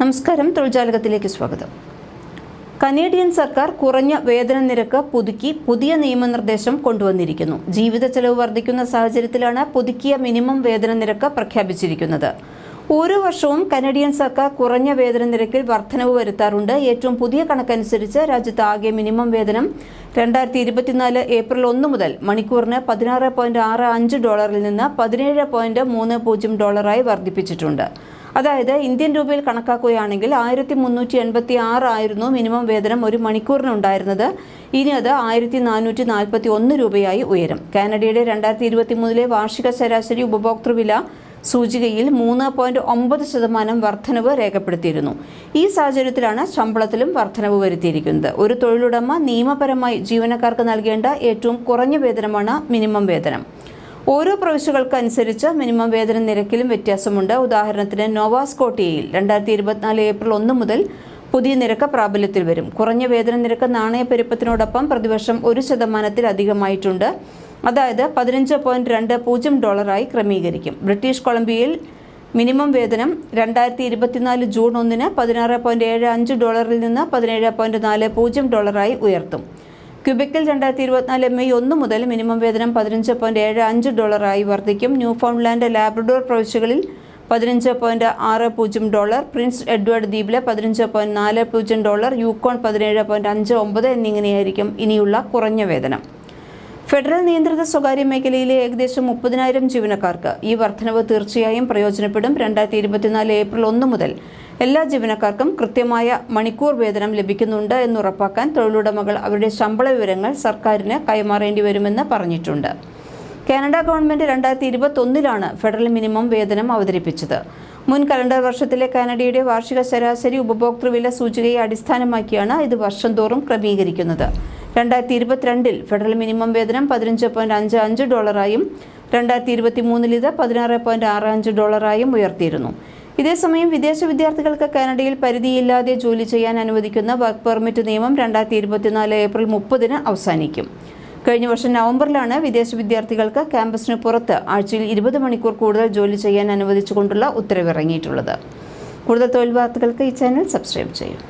നമസ്കാരം തൊഴിൽജാലകത്തിലേക്ക് സ്വാഗതം. കനേഡിയൻ സർക്കാർ കുറഞ്ഞ വേതന നിരക്ക് പുതുക്കി പുതിയ നിയമനിർദ്ദേശം കൊണ്ടുവന്നിരിക്കുന്നു. ജീവിത ചെലവ് വർദ്ധിക്കുന്ന സാഹചര്യത്തിലാണ് പുതുക്കിയ മിനിമം വേതന നിരക്ക് പ്രഖ്യാപിച്ചിരിക്കുന്നത്. ഓരോ വർഷവും കനേഡിയൻ സർക്കാർ കുറഞ്ഞ വേതന നിരക്കിൽ വർധനവ് വരുത്താറുണ്ട്. ഏറ്റവും പുതിയ കണക്കനുസരിച്ച് രാജ്യത്ത് ആകെ മിനിമം വേതനം രണ്ടായിരത്തി ഇരുപത്തിനാല് ഏപ്രിൽ ഒന്ന് മുതൽ മണിക്കൂറിന് പതിനാറ് പോയിന്റ് ആറ് അഞ്ച് ഡോളറിൽ നിന്ന് പതിനേഴ് പോയിന്റ് മൂന്ന് പൂജ്യം ഡോളറായി വർദ്ധിപ്പിച്ചിട്ടുണ്ട്. അതായത് ഇന്ത്യൻ രൂപയിൽ കണക്കാക്കുകയാണെങ്കിൽ ആയിരത്തി മുന്നൂറ്റി എൺപത്തി ആറ് ആയിരുന്നു മിനിമം വേതനം ഒരു മണിക്കൂറിനുണ്ടായിരുന്നത് ഇനി അത് ആയിരത്തി നാനൂറ്റി നാൽപ്പത്തി ഒന്ന് രൂപയായി ഉയരും. കാനഡയുടെ രണ്ടായിരത്തി ഇരുപത്തി മൂന്നിലെ വാർഷിക ശരാശരി ഉപഭോക്തൃ വില സൂചികയിൽ മൂന്ന് പോയിന്റ് ഒമ്പത് ശതമാനം വർധനവ് രേഖപ്പെടുത്തിയിരുന്നു. ഈ സാഹചര്യത്തിലാണ് ശമ്പളത്തിലും വർധനവ് വരുത്തിയിരിക്കുന്നത്. ഒരു തൊഴിലുടമ നിയമപരമായി ജീവനക്കാർക്ക് നൽകേണ്ട ഏറ്റവും കുറഞ്ഞ വേതനമാണ് മിനിമം വേതനം. ഓരോ പ്രവിശ്യകൾക്കനുസരിച്ച് മിനിമം വേതന നിരക്കിലും വ്യത്യാസമുണ്ട്. ഉദാഹരണത്തിന് നോവാസ്കോട്ടിയയിൽ രണ്ടായിരത്തി ഇരുപത്തിനാല് ഏപ്രിൽ ഒന്ന് മുതൽ പുതിയ നിരക്ക് പ്രാബല്യത്തിൽ വരും. കുറഞ്ഞ വേതന നിരക്ക് നാണയപ്പെരുപ്പത്തിനോടൊപ്പം പ്രതിവർഷം ഒരു ശതമാനത്തിൽ അധികമായിട്ടുണ്ട്. അതായത് പതിനഞ്ച് പോയിന്റ് രണ്ട് പൂജ്യം ഡോളറായി ക്രമീകരിക്കും. ബ്രിട്ടീഷ് കൊളംബിയയിൽ മിനിമം വേതനം രണ്ടായിരത്തി ഇരുപത്തിനാല് ജൂൺ ഒന്നിന് പതിനാറ് പോയിന്റ് ഏഴ് അഞ്ച് ഡോളറിൽ നിന്ന് പതിനേഴ് പോയിന്റ് നാല് പൂജ്യം ഡോളറായി ഉയർത്തും. ക്യൂബിക്കിൽ രണ്ടായിരത്തി ഇരുപത്തിനാല് മെയ് ഒന്ന് മുതൽ മിനിമം വേതനം പതിനഞ്ച് പോയിന്റ് ഏഴ് അഞ്ച് ഡോളറായി വർദ്ധിക്കും. ന്യൂ ഫൗണ്ട്ലാൻഡ് ലാബ്രഡോർ പ്രവിശ്യകളിൽ പതിനഞ്ച് പോയിന്റ് ആറ് പൂജ്യം ഡോളർ പ്രിൻസ് എഡ്വേർഡ് ദ്വീപിലെ പതിനഞ്ച് പോയിന്റ് നാല് പൂജ്യം ഡോളർ യൂക്കോൺ പതിനേഴ് പോയിന്റ് അഞ്ച് ഒമ്പത് എന്നിങ്ങനെയായിരിക്കും ഇനിയുള്ള കുറഞ്ഞ വേതനം. ഫെഡറൽ നിയന്ത്രിത സ്വകാര്യ മേഖലയിലെ ഏകദേശം മുപ്പതിനായിരം ജീവനക്കാർക്ക് ഈ വർധനവ് തീർച്ചയായും പ്രയോജനപ്പെടും. രണ്ടായിരത്തി ഇരുപത്തിനാല് ഏപ്രിൽ ഒന്ന് മുതൽ എല്ലാ ജീവനക്കാർക്കും കൃത്യമായ മണിക്കൂർ വേതനം ലഭിക്കുന്നുണ്ട് എന്ന് ഉറപ്പാക്കാൻ തൊഴിലുടമകൾ അവരുടെ ശമ്പള വിവരങ്ങൾ സർക്കാരിന് കൈമാറേണ്ടി വരുമെന്ന് പറഞ്ഞിട്ടുണ്ട്. കാനഡ ഗവൺമെന്റ് രണ്ടായിരത്തി ഇരുപത്തൊന്നിലാണ് ഫെഡറൽ മിനിമം വേതനം അവതരിപ്പിച്ചത്. മുൻ കലണ്ടർ വർഷത്തിലെ കാനഡയുടെ വാർഷിക ശരാശരി ഉപഭോക്തൃ വില സൂചികയെ അടിസ്ഥാനമാക്കിയാണ് ഇത് വർഷം തോറും ക്രമീകരിക്കുന്നത്. രണ്ടായിരത്തി ഇരുപത്തിരണ്ടിൽ ഫെഡറൽ മിനിമം വേതനം പതിനഞ്ച് പോയിന്റ് അഞ്ച് അഞ്ച് ഡോളറായും രണ്ടായിരത്തി ഇരുപത്തി മൂന്നിൽ ഇത് പതിനാറ് പോയിന്റ് ആറ് അഞ്ച് ഡോളറായും ഉയർത്തിയിരുന്നു. ഇതേസമയം വിദേശ വിദ്യാർത്ഥികൾക്ക് കാനഡയിൽ പരിധിയില്ലാതെ ജോലി ചെയ്യാൻ അനുവദിക്കുന്ന വർക്ക് പെർമിറ്റ് നിയമം രണ്ടായിരത്തി ഇരുപത്തിനാല് ഏപ്രിൽ മുപ്പതിന് അവസാനിക്കും. കഴിഞ്ഞ വർഷം നവംബറിലാണ് വിദേശ വിദ്യാർത്ഥികൾക്ക് ക്യാമ്പസിന് പുറത്ത് ആഴ്ചയിൽ ഇരുപത് മണിക്കൂർ കൂടുതൽ ജോലി ചെയ്യാൻ അനുവദിച്ചുകൊണ്ടുള്ള ഉത്തരവിറങ്ങിയിട്ടുള്ളത്. കൂടുതൽ തൊഴിൽ വാർത്തകൾക്ക് ഈ ചാനൽ സബ്സ്ക്രൈബ് ചെയ്യും.